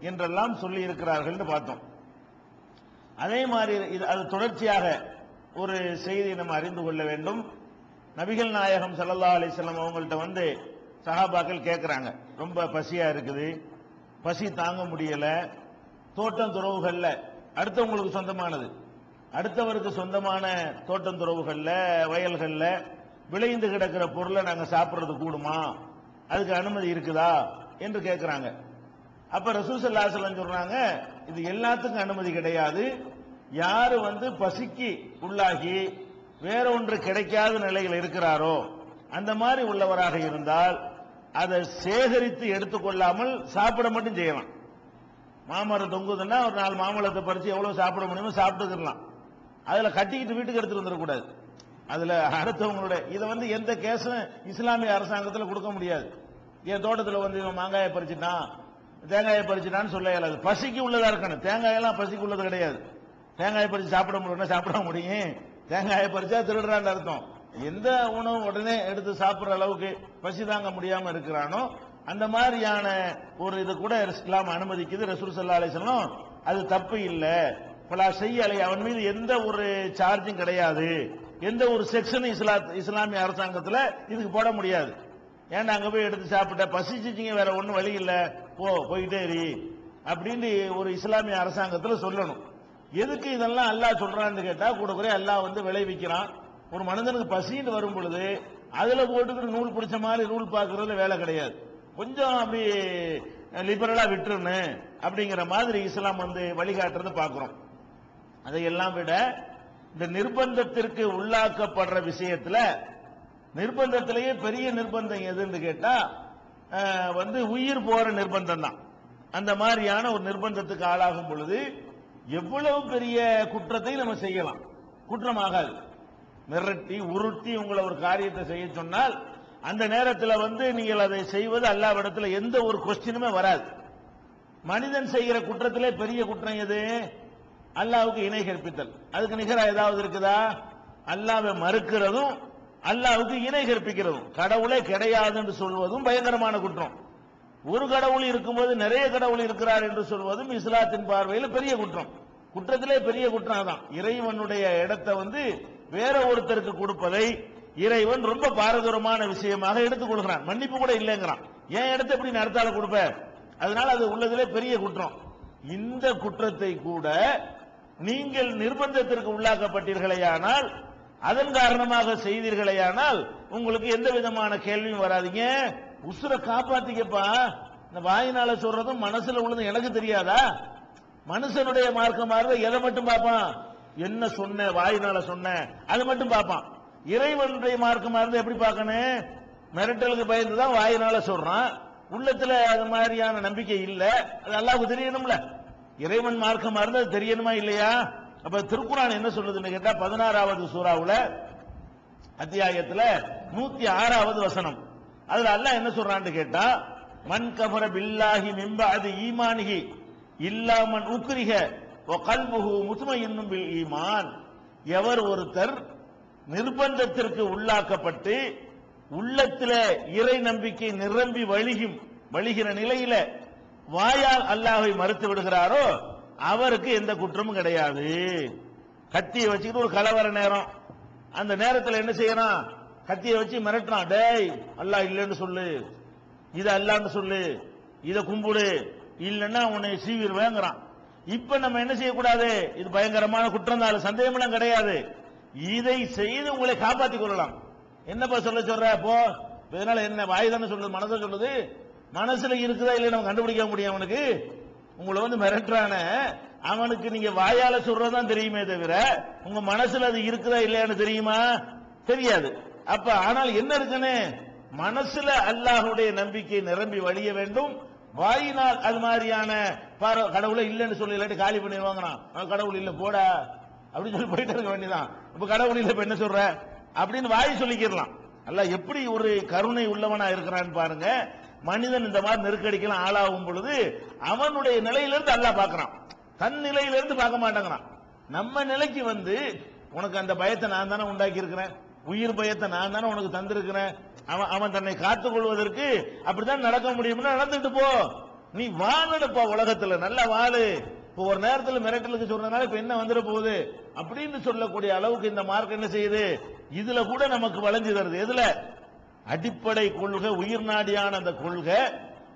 என்றெல்லாம் சொல்லி இருக்கிறார்கள் பார்த்தோம். அதே மாதிரி இது அது தொடர்ச்சியாக ஒரு செய்தியை நம்ம அறிந்து கொள்ள வேண்டும். நபிகள் நாயகம் ஸல்லல்லாஹு அலிஸ்லாம் அவங்கள்ட்ட வந்து சஹாபாக்கள் கேட்குறாங்க ரொம்ப பசியா இருக்குது. பசி தாங்க முடியல. தோட்டம் துறவுகள்ல அடுத்தவங்களுக்கு சொந்தமானது. அடுத்தவருக்கு சொந்தமான தோட்டம் துறவுகள்ல வயல்களில் விளைந்து கிடக்கிற பொருளை நாங்கள் சாப்பிட்றது கூடுமா? அதுக்கு அனுமதி இருக்குதா? என்று கேட்குறாங்க அப்ப ரசூசல்லா ஸல்லல்லாஹு சொல்றாங்க இது எல்லாத்துக்கும் அனுமதி கிடையாது. யாரு வந்து பசிக்கு உள்ளாகி வேற ஒன்று கிடைக்காத நிலையில் இருக்கிறாரோ அந்த மாதிரி உள்ளவராக இருந்தால் அதை சேகரித்து எடுத்துக்கொள்ளாமல் சாப்பிட மட்டும் செய்யலாம். மாமரம் தொங்குதுன்னா ஒரு நாலு மாமரத்தை பறிச்சு எவ்வளவு சாப்பிட முடியுமோ சாப்பிட்டுக்கலாம் அதுல கட்டிக்கிட்டு வீட்டுக்கு எடுத்துட்டு வந்துடக்கூடாது. அதுல அடுத்தவங்களுடைய இதை வந்து எந்த கேஸும் இஸ்லாமிய அரசாங்கத்தில் கொடுக்க முடியாது. என் தோட்டத்தில் வந்து இவன் மாங்காயை பறிச்சுட்டான் தேங்காயை பறிச்சுட்டான்னு சொல்ல இயலாது. பசிக்கு உள்ளதா இருக்கணும். தேங்காயெல்லாம் பசிக்கு உள்ளது கிடையாது. தேங்காயை பறிச்சு சாப்பிட முடியும்னா சாப்பிட முடியும். தேங்காயை பறிச்சா திருடுறான்னு அர்த்தம். எந்த உணவு உடனே எடுத்து சாப்பிடுற அளவுக்கு பசி தாங்க முடியாம இருக்கிறானோ அந்த மாதிரியான ஒரு இது கூட இஸ்லாம் அனுமதிக்குது. ரசூல் சல்லா அலிஸ்லாம் அது தப்பு இல்லை. பல செய்யலை. அவன் மீது எந்த ஒரு சார்ஜும் கிடையாது. எந்த ஒரு செக்ஷனும் இஸ்லா இஸ்லாமிய அரசாங்கத்தில் இதுக்கு போட முடியாது. ஏன்னா அங்கே போய் எடுத்து சாப்பிட்ட? பசிச்சிச்சிங்க வேற ஒன்றும் வழி இல்லை. போ போயிட்டே இரு. அப்படின்னு ஒரு இஸ்லாமிய அரசாங்கத்தில் சொல்லணும். எதுக்கு இதெல்லாம் அல்லாஹ் சொல்றான்னு கேட்டால் கூட குறைய அல்லாஹ் வந்து விளைவிக்கிறான். ஒரு மனிதனுக்கு பசின்னு வரும் பொழுது அதில் போட்டுக்கிட்டு நூல் பிடிச்ச மாதிரி நூல் பார்க்கறதுல வேலை கிடையாது. கொஞ்சம் அப்படி லிபரலாக விட்டுருன்னு அப்படிங்கிற மாதிரி இஸ்லாம் வந்து வழிகாட்டுறதை பார்க்குறோம். அதையெல்லாம் விட இந்த நிர்பந்தத்திற்கு உள்ளாக்கப்படுற விஷயத்தில் நிர்பந்தத்திலேயே பெரிய நிர்பந்தம் எதுன்னு கேட்டா வந்து உயிர் போற நிர்பந்தம் தான். அந்த மாதிரியான ஒரு நிர்பந்தத்துக்கு ஆளாகும் பொழுது எவ்வளவு பெரிய குற்றத்தை நம்ம செய்யலாம். குற்றமாகாது. மிரட்டி உருட்டி உங்களை ஒரு காரியத்தை செய்ய சொன்னால் அந்த நேரத்தில் வந்து நீங்கள் அதை செய்வது அல்லாவிடத்தில் எந்த ஒரு கொஸ்டினுமே வராது. மனிதன் செய்கிற குற்றத்திலே பெரிய குற்றம் எது? அல்லாவுக்கு இணை கற்பித்தல். அதுக்கு நிகரா ஏதாவது இருக்குதா? அல்லாவை மறுக்கிறதும் அல்லாவுக்கு இணை கற்பிக்கிறதும் கடவுளே கிடையாது என்று சொல்வதும் பயங்கரமான குற்றம். ஒரு கடவுள் இருக்கும்போது நிறைய கடவுள் இருக்கிறார் என்று சொல்வதும் இஸ்லாத்தின் பார்வையில் பெரிய குற்றம். குற்றத்திலே பெரிய குற்றம் தான் இறைவனுடைய இடத்தை வந்து வேற ஒருத்தருக்கு கொடுப்பதை இறைவன் ரொம்ப பாரதூரமான விஷயமாக எடுத்துக் கொள்கிறான். மன்னிப்பு கூட இல்லைங்கிறான். என் இடத்தை எப்படி நடத்தால கொடுப்ப? அதனால அது உள்ளதிலே பெரிய குற்றம். இந்த குற்றத்தை கூட நீங்கள் நிர்பந்தத்திற்கு உள்ளாக்கப்பட்டீர்களேயானால் அதன் காரணமாக செய்தீர்களேயானால் உங்களுக்கு எந்த விதமான கேள்வியும் வராதீங்க. உசுரை காப்பாத்திக்கப்பா. இந்த வாயினால சொல்றதும் மனசுல உள்ளதும் எனக்கு தெரியாதா? மனுஷனுடைய மார்க்கமாக இருந்தா எதை மட்டும் பார்ப்பான்? என்ன சொன்ன வாயினால சொன்ன அது மட்டும் பார்ப்பான். இறைவனுடைய மார்க்கமாக இருந்தா எப்படி பார்க்கணும்? மிரட்டலுக்கு பயந்து தான் வாயினால சொல்றான். உள்ளத்துல அது மாதிரியான நம்பிக்கை இல்லை. அது அல்லாவுக்கு தெரியணும்ல. இறைவன் மார்க்கமா இருந்தா அது தெரியணுமா இல்லையா? அப்ப திருக்குறான் என்ன சொல்றதுன்னு கேட்டா பதினாறாவது சூறாவுல அத்தியாயத்துல நூத்தி ஆறாவது வசனம். அதுல அல்லாஹ் என்ன சொல்றான்னு கேட்டா மன் கபர பில்லாஹி மிம்பாது ஈமானிகி இல்லாமன் உக்ரிக வ முதுமை இன்னும் பில் ஈமான். எவர் ஒருத்தர் நிர்பந்தத்திற்கு உள்ளாக்கப்பட்டு உள்ளத்துல இறை நம்பிக்கை நிரம்பி வழிகும் வழிகிற நிலையில வாயால் அல்லாஹை மறுத்து விடுகிறாரோ அவருக்கு எந்த குற்றமும் கிடையாது. கத்தியை வச்சுக்கிட்டு ஒரு கலவர நேரம். அந்த நேரத்தில் என்ன செய்யறான் கத்தியை வச்சு மிரட்டுறான். டேய் அல்லா இல்லைன்னு சொல்லு. இதை அல்லான்னு சொல்லு. இதை கும்பிடு. இல்லைன்னா உன்னை சீவிடுவேங்கிறான் இப்ப நம்ம என்ன செய்யக்கூடாது? இது பயங்கரமான குற்றம் தான். சந்தேகம் எல்லாம் கிடையாது. இதை செய்து உங்களை காப்பாத்திக் கொள்ளலாம். என்னப்பா சொல்ல சொல்ற? போ. இதனால என்ன வாய் தானே சொல்லுது மனசை சொல்லுது? மனசுல இருக்குதா இல்லையா நம்ம கண்டுபிடிக்க முடியும் அவனுக்கு? உங்களை வந்து மிரட்டுறான அவனுக்கு நீங்க வாயால சொல்றதுதான் தெரியுமே தவிர உங்க மனசுல அது இருக்குதா இல்லையான்னு தெரியுமா? தெரியாது. அப்ப ஆனால் என்ன இருக்குன்னு? மனசுல அல்லாஹுடைய நம்பிக்கை நிரம்பி வழிய வேண்டும். வாயினால் அது மாதிரியான பாரு கடவுளை இல்லைன்னு சொல்லி இல்லாட்டி காலி பண்ணிடுவாங்கண்ணா கடவுள் இல்ல போடா. அப்படின்னு சொல்லி போயிட்டு இருக்க வேண்டியதான் இப்ப கடவுள் இல்ல இப்ப என்ன சொல்ற? அப்படின்னு வாய் சொல்லிக்கிடலாம். அல்ல எப்படி ஒரு கருணை உள்ளவனா இருக்கிறான்னு பாருங்க. மனிதன் இந்த மாதிரி நெருக்கடிக்கெல்லாம் ஆளாகும் பொழுது அவனுடைய நிலையிலிருந்து அல்லா பார்க்கறான். தன் நிலையிலிருந்து பார்க்க மாட்டேங்கிறான். நம்ம நிலைக்கு வந்து உனக்கு அந்த பயத்தை நான் தானே உண்டாக்கி இருக்கிறேன் உயிர் பயத்தை நான் தானே உனக்கு தந்திருக்கிறேன். அவன் அவன் தன்னை காத்துக் கொள்வதற்கு அப்படித்தான் நடக்க முடியும்னா நடந்துட்டு போ. நீ வாழணுப்பா உலகத்துல நல்ல வாழு. இப்போ ஒரு நேரத்தில் மிரட்டலுக்கு சொல்றதுனால இப்ப என்ன வந்துட போகுது? அப்படின்னு சொல்லக்கூடிய அளவுக்கு இந்த மார்க் என்ன செய்யுது? இதுல கூட நமக்கு வளைஞ்சு தருது. எதுல? அடிப்படை கொள்கை உயிர் நாடியான அந்த கொள்கை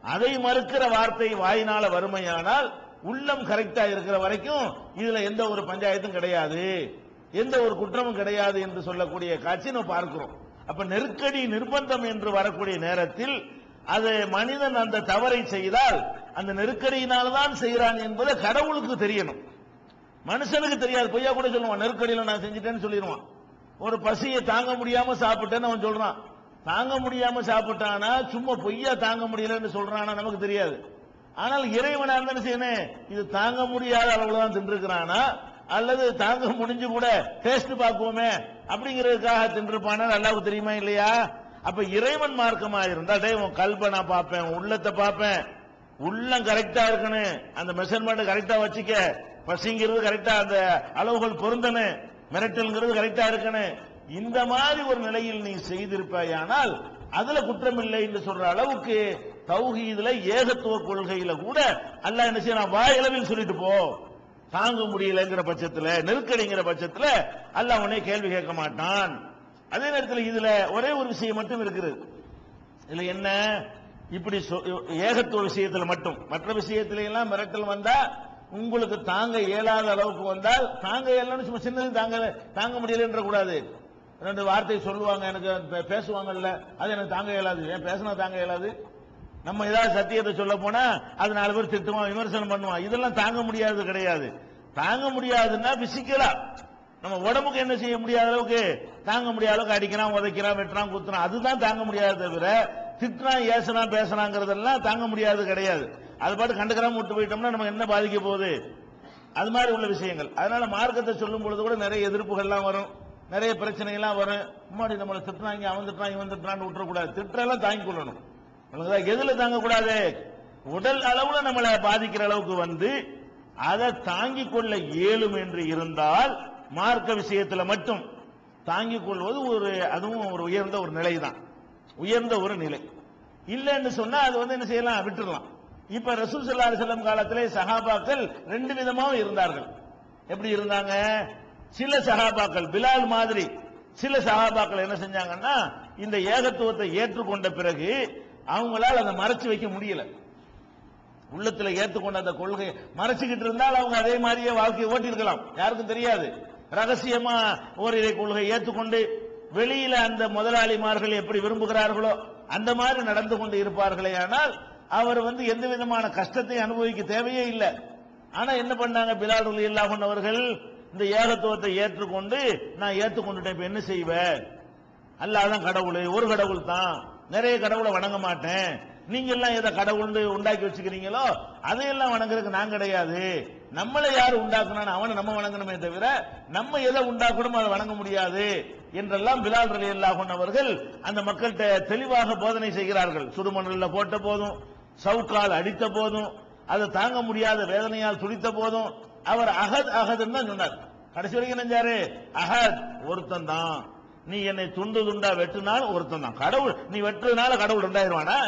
அதை மறுக்கிற வார்த்தை வாயினால வறுமையானால் உள்ளம் கரெக்டா இருக்கிற வரைக்கும் இதுல எந்த ஒரு பஞ்சாயத்தும் கிடையாது. எந்த ஒரு குற்றமும் கிடையாது என்று சொல்லக்கூடிய காட்சி நம்ம பார்க்கிறோம். அப்ப நெருக்கடி நிர்பந்தம் என்று வரக்கூடிய நேரத்தில் அது மனிதன் அந்த தவறை செய்தால் அந்த நெருக்கடியினால்தான் செய்கிறான் என்பதை கடவுளுக்கு தெரியணும். மனுஷனுக்கு தெரியாது. பொய்யா கூட சொல்லுவான் நெருக்கடியில நான் செஞ்சுட்டேன்னு சொல்லிடுவான். ஒரு பசியை தாங்க முடியாம சாப்பிட்டேன்னு அவன் சொல்றான். தாங்க முடியாம சாப்பிட்டானா சும்மா பொய்யா தாங்க முடியலன்னு சொல்றானா நமக்கு தெரியாது. ஆனால் இறைவனா இருந்தா செய்யணும்? இது தாங்க முடியாத அளவுல தான் தின்றுக்கிறானா அல்லது தாங்க முடிஞ்சு கூட டேஸ்ட் பார்ப்போமே அப்படிங்கிறதுக்காக தின்றுப்பானா அல்லாவுக்கு தெரியுமா இல்லையா? அப்ப இறைவன் மார்க்கமா இருந்தா டே உன் கல்பை நான் பார்ப்பேன் உள்ளத்தை பார்ப்பேன். உள்ளம் கரெக்டா இருக்கணும். அந்த மெஷர்மெண்ட் கரெக்டா வச்சுக்க. பசிங்கிறது கரெக்டா அந்த அளவுகள் பொருந்தணும். மிரட்டல்ங்கிறது கரெக்டா இருக்கணும். இந்த மாதிரி ஒரு நிலையில் நீ செய்திருப்பாயானால் அதுல குற்றம் இல்லை என்று சொல்ற அளவுக்கு தௌஹீதுல ஏகத்துவ கொள்கையில கூட அல்ல என்ன செய்யறான்? வாயளவில் சொல்லிட்டு போ. தாங்க முடியலங்கிற பட்சத்துல நெருக்கடிங்கிற பட்சத்துல அல்ல உனே கேள்வி கேட்க மாட்டான். அதே நேரத்தில் இதுல ஒரே ஒரு விஷயம் மட்டும் இருக்கிறது இதுல என்ன? இப்படி சொ- ஏகத்துவ விஷயத்துல மட்டும். மற்ற விஷயத்தில எல்லாம் மிரட்டல் வந்தா உங்களுக்கு தாங்க இயலாத அளவுக்கு வந்தால் தாங்க இயலன்னு சும்மா சின்னது தாங்க தாங்க முடியலன்ற கூடாது ரெண்டு வார்த்தை சொல்லுவாங்க எனக்கு பேசுவாங்கல்ல அது எனக்கு தாங்க இயலாது. ஏன் பேசினா தாங்க இயலாது? நம்ம ஏதாவது சத்தியத்தை சொல்ல போனா அது நாலு பேர் திட்டுவான் விமர்சனம் பண்ணுவான். இதெல்லாம் தாங்க முடியாதது கிடையாது. தாங்க முடியாதுன்னா பிசிக்கலா நம்ம உடம்புக்கு என்ன செய்ய முடியாத அளவுக்கு தாங்க முடியாத அளவுக்கு அடிக்கிறான் உதைக்கிறான் வெட்டுறான் குத்துறான். அதுதான் தாங்க முடியாது தவிர திட்டுறான் ஏசுனா பேசுறாங்கிறதெல்லாம் தாங்க முடியாது கிடையாது. அது பாட்டு கண்டுக்கிறாம விட்டு போயிட்டோம்னா நம்ம என்ன பாதிக்க போகுது? அது மாதிரி உள்ள விஷயங்கள். அதனால மார்க்கத்தை சொல்லும் பொழுது கூட நிறைய எதிர்ப்புகள்லாம் வரும். நிறைய பிரச்சனைகள்லாம் வரும். முன்னாடி நம்மளை திட்டுறாங்க அவன் திட்டுறான் இவன் திட்டுறான்னு விட்டுறக்கூடாது. திட்டெல்லாம் தாங்கி கொள்ளணும். விளங்குதா? எதுல தாங்கக்கூடாது? உடல் அளவுல நம்மளை பாதிக்கிற அளவுக்கு வந்து அதை தாங்கிக் கொள்ள இயலும் என்று இருந்தால் மார்க்க விஷயத்துல மட்டும் தாங்கிக் கொள்வது ஒரு அதுவும் ஒரு உயர்ந்த ஒரு நிலை தான் உயர்ந்த ஒரு நிலை. இல்லைன்னு சொன்னா அது வந்து என்ன செய்யலாம்? விட்டுடலாம் இப்ப ரசூல் ஸல்லல்லாஹு அலைஹி காலத்திலே சஹாபாக்கள் ரெண்டு விதமாகவும் இருந்தார்கள். எப்படி இருந்தாங்க? சில சகாபாக்கள் பிலால் மாதிரி சில சகாபாக்கள் என்ன செஞ்சாங்கன்னா இந்த ஏகத்துவத்தை ஏற்றுக்கொண்ட பிறகு அவங்களால அதை மறைச்சு வைக்க முடியல. உள்ளத்தில் ஏற்றுக்கொண்ட அந்த கொள்கை மறைச்சுக்கிட்டு இருந்தால் அவங்க அதே மாதிரியே வாழ்க்கையை ஓட்டியிருக்கலாம். யாருக்கும் தெரியாது. ரகசியமா ஓரிரை கொள்கை ஏற்றுக்கொண்டு வெளியில அந்த முதலாளிமார்கள் எப்படி விரும்புகிறார்களோ அந்த மாதிரி நடந்து கொண்டு இருப்பார்களே ஆனால் அவர் வந்து எந்த விதமான கஷ்டத்தை அனுபவிக்க தேவையே இல்லை. ஆனா என்ன பண்ணாங்க பிலால் ரலி அவர்கள்? இந்த ஏகத்துவத்தை ஏற்றுக்கொண்டு நான் ஏற்றுக்கொண்டுட்டேன் இப்ப என்ன செய்வேன் அல்லாதான் கடவுள் ஒரு கடவுள் தான். நிறைய கடவுளை வணங்க மாட்டேன். நீங்க எல்லாம் எதை கடவுள் உண்டாக்கி வச்சுக்கிறீங்களோ அதையெல்லாம் வணங்குறதுக்கு நான் கிடையாது. நம்மளை யார் உண்டாக்கணும் அவனை நம்ம வணங்கணுமே தவிர நம்ம எதை உண்டாக்கணுமோ அதை வணங்க முடியாது என்றெல்லாம் பிலால் ரலி அல்லாஹன் அவர்கள் அந்த மக்கள்கிட்ட தெளிவாக போதனை செய்கிறார்கள். சுடுமணலில் போட்ட போதும் சவுக்கால் அடித்த போதும் அதை தாங்க முடியாத வேதனையால் துடித்த போதும் அவர் அகத் அகதுன்னு தான் சொன்னார். கடைசி வரைக்கும் நினைஞ்சாரு அகத் ஒருத்தன் தான் நீ என்னை துண்டு துண்டா வெட்டுனாலும் ஒருத்தன் தான் கடவுள் நீ வெட்டுறதுனால கடவுள் ரெண்டாயிருவானா?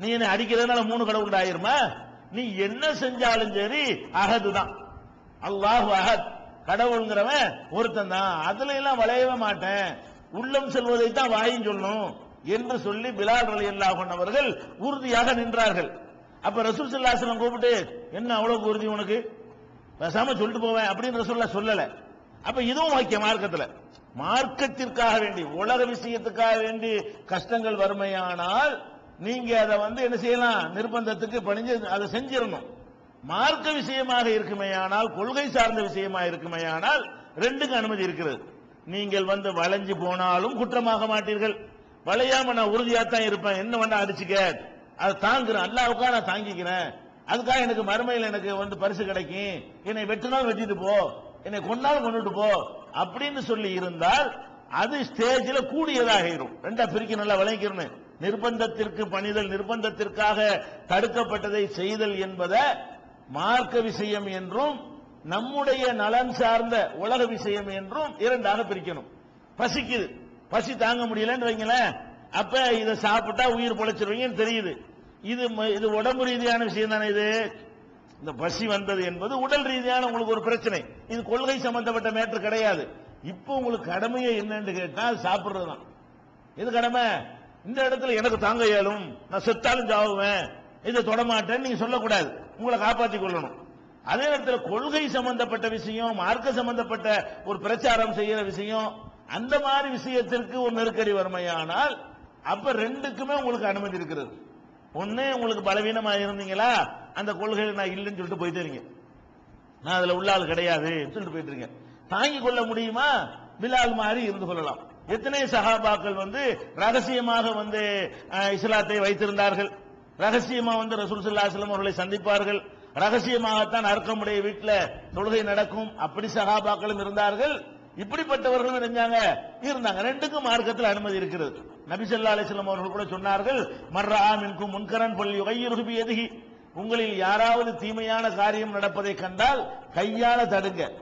நீ என்னை அடிக்கிறதுனால மூணு கடவுள் ஆயிருமா நீ என்ன செஞ்சாலும் சரி அகது தான் அல்லாஹு அகத் கடவுள்ங்கிறவன் ஒருத்தன் தான் அதுல எல்லாம் வளையவே மாட்டேன். உள்ளம் செல்வதை தான் வாயும் சொல்லணும் என்று சொல்லி பிலால் ரலி அல்லாஹன் அவர்கள் உறுதியாக நின்றார்கள். அப்ப ரசூல் சல்லாஹம் கூப்பிட்டு என்ன அவ்வளவு உறுதி உனக்கு? பேசாம சொல்லிட்டு போவேன் அப்படின்னு ரசூல்லா சொல்லல. அப்ப இதுவும் வாக்கிய மார்க்கத்துல. மார்க்கத்திற்காக வேண்டி உலக விஷயத்துக்காக வேண்டி கஷ்டங்கள் வறுமையானால் நீங்க அதை வந்து என்ன செய்யலாம்? நிர்பந்தத்துக்கு பணிஞ்சு அதை செஞ்சிடணும். மார்க்க விஷயமாக இருக்குமேயானால் கொள்கை சார்ந்த விஷயமா இருக்குமேயானால் ரெண்டுக்கு அனுமதி இருக்கிறது. நீங்கள் வந்து வளைஞ்சு போனாலும் குற்றமாக மாட்டீர்கள். வளையாம நான் உறுதியா தான் இருப்பேன். என்ன வேணா அடிச்சுக்க. அதை தாங்குறேன். அல்லாவுக்கா நான் தாங்கிக்கிறேன். அதுக்காக எனக்கு மறுமையில் எனக்கு வந்து பரிசு கிடைக்கும். என்னை வெட்டினாலும் வெட்டிட்டு போ. என்னை கொண்டாலும் கொண்டுட்டு போ. அப்படின்னு சொல்லி இருந்தால் அது ஸ்டேஜில் கூடியதாகிடும் ரெண்டா பிரிக்க நல்லா விளங்கிக்கணும் நிர்பந்தத்திற்கு பணிதல் நிர்பந்தத்திற்காக தடுக்கப்பட்டதை செய்தல் என்பதை மார்க்க விஷயம் என்றும் நம்முடைய நலன் சார்ந்த உலக விஷயம் என்றும் இரண்டாக பிரிக்கணும். பசிக்குது. பசி தாங்க முடியலன்னு வைங்களேன். அப்ப இதை சாப்பிட்டா உயிர் பொழைச்சிருவீங்கன்னு தெரியுது. இது ம- இது உடம்பு ரீதியான விஷயம் தானே இது? இந்த பசி வந்தது என்பது உடல் ரீதியான உங்களுக்கு ஒரு பிரச்சனை. இது கொள்கை சம்பந்தப்பட்ட மேற்று கிடையாது. இப்போ உங்களுக்கு கடமையே என்னன்னு கேட்டால் சாப்பிடுறது தான் இது கடமை? இந்த இடத்துல எனக்கு தாங்க இயலும். நான் செத்தாலும் சாவுவேன். இதை தொடமாட்டேன்னு நீங்க சொல்லக்கூடாது. உங்களை காப்பாற்றிக் கொள்ளணும். அதே நேரத்தில் கொள்கை சம்பந்தப்பட்ட விஷயம் மார்க்க சம்பந்தப்பட்ட ஒரு பிரச்சாரம் செய்யற விஷயம் அந்த மாதிரி விஷயத்திற்கு ஒரு நெருக்கடி வறுமையானால் அப்ப ரெண்டுக்குமே உங்களுக்கு அனுமதி இருக்கிறது. ஒண்ணு உங்களுக்கு பலவீனமா இருந்தீங்களா அந்த கொள்கையில நான் இல்லைன்னு சொல்லிட்டு போயிட்டு நான் அதுல உள்ள ஆள் கிடையாது சொல்லிட்டு போயிட்டு இருக்கேன் தாங்கிக் கொள்ள முடியுமா? பிலால் மாதிரி இருந்து கொள்ளலாம். எத்தனை சஹாபாக்கள் வந்து ரகசியமாக வந்து இஸ்லாத்தை வைத்திருந்தார்கள். ரகசியமா வந்து ரசூல் சுல்லாஸ்லம் அவர்களை சந்திப்பார்கள். ரகசியமாகத்தான் அர்க்கமுடைய வீட்டில் தொழுகை நடக்கும். அப்படி சகாபாக்களும் இருந்தார்கள். இப்படிப்பட்டவர்களும் இருந்தாங்க. இருந்தாங்க. ரெண்டுக்கும் மார்க்கத்தில் அனுமதி இருக்கிறது. நபி அலிஸ்லாம் அவர்கள் கூட சொன்னார்கள் மர்ரா மின்கும் முன்கரன் பள்ளி யுகையிரு எதுகி உங்களில் யாராவது தீமையான காரியம் நடப்பதை கண்டால் கையால தடுங்க.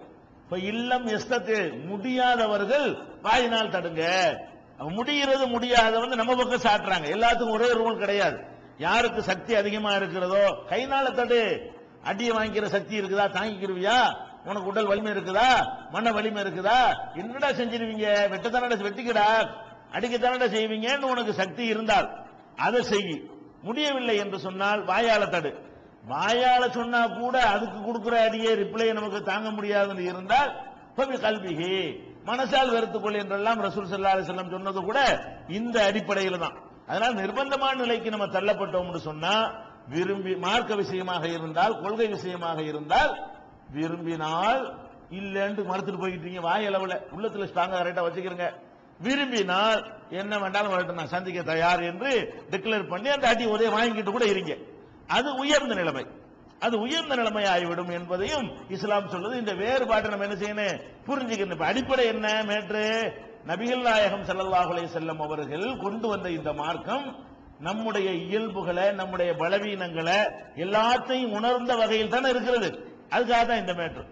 இப்ப இல்லம் எஸ்தத்து முடியாதவர்கள் வாயினால் தடுங்க. முடிகிறது முடியாத வந்து நம்ம பக்கம் சாட்டுறாங்க. எல்லாத்துக்கும் ஒரே ரூல் கிடையாது. யாருக்கு சக்தி அதிகமா இருக்கிறதோ கைனால தடு. அடியை வாங்கிக்கிற சக்தி இருக்குதா? தாங்கிக்கிருவியா? உனக்கு உடல் வலிமை இருக்குதா? மன வலிமை இருக்குதா? என்னடா செஞ்சிருவீங்க? வெட்டத்தானடா வெட்டிக்கடா? அடிக்கத்தானடா செய்வீங்கன்னு உனக்கு சக்தி இருந்தால் அதை செய். முடியவில்லை என்று சொன்னால் வாயால தடு. வாயால சொன்னா கூட அதுக்கு கொடுக்கிற அடியே ரிப்ளை நமக்கு தாங்க முடியாதுன்னு இருந்தால் கல்விகி மனசால் வெறுத்துக்கொள் என்றெல்லாம் ரசூல் சல்லா அலைஹி சொன்னது கூட இந்த அடிப்படையில் தான். அதனால் நிர்பந்தமான நிலைக்கு நம்ம தள்ளப்பட்டோம்னு சொன்னா விரும்பி மார்க்க விஷயமாக இருந்தால் கொள்கை விஷயமாக இருந்தால் விரும்பினால் இல்லைன்னு மறுத்துட்டு போய்கிட்டீங்க வாய் அளவுல. உள்ளத்துல ஸ்ட்ராங்கா கரெக்டா வச்சுக்கிறங்க. விரும்பினால் என்ன வேண்டாலும் வரட்டும் நான் சந்திக்க தயார் என்று டிக்ளேர் பண்ணி அந்த அடி ஒரே வாங்கிட்டு கூட இருங்க. அது உயர்ந்த நிலைமை. அது உயர்ந்த நிலைமை ஆகிவிடும் என்பதையும் இஸ்லாம் சொல்வது இந்த வேறுபாட்டை நம்ம என்ன செய்யணும்? புரிஞ்சுக்கணும். இப்ப அடிப்படை என்ன மேற்று நபிகள் நாயகம் செல்லல்லாஹுலே செல்லும் அவர்கள் கொண்டு வந்த இந்த மார்க்கம் நம்முடைய இயல்புகளை நம்முடைய பலவீனங்களை எல்லாத்தையும் உணர்ந்த வகையில் தானே இருக்கிறது. அதுக்காக தான் இந்த மேட்ரு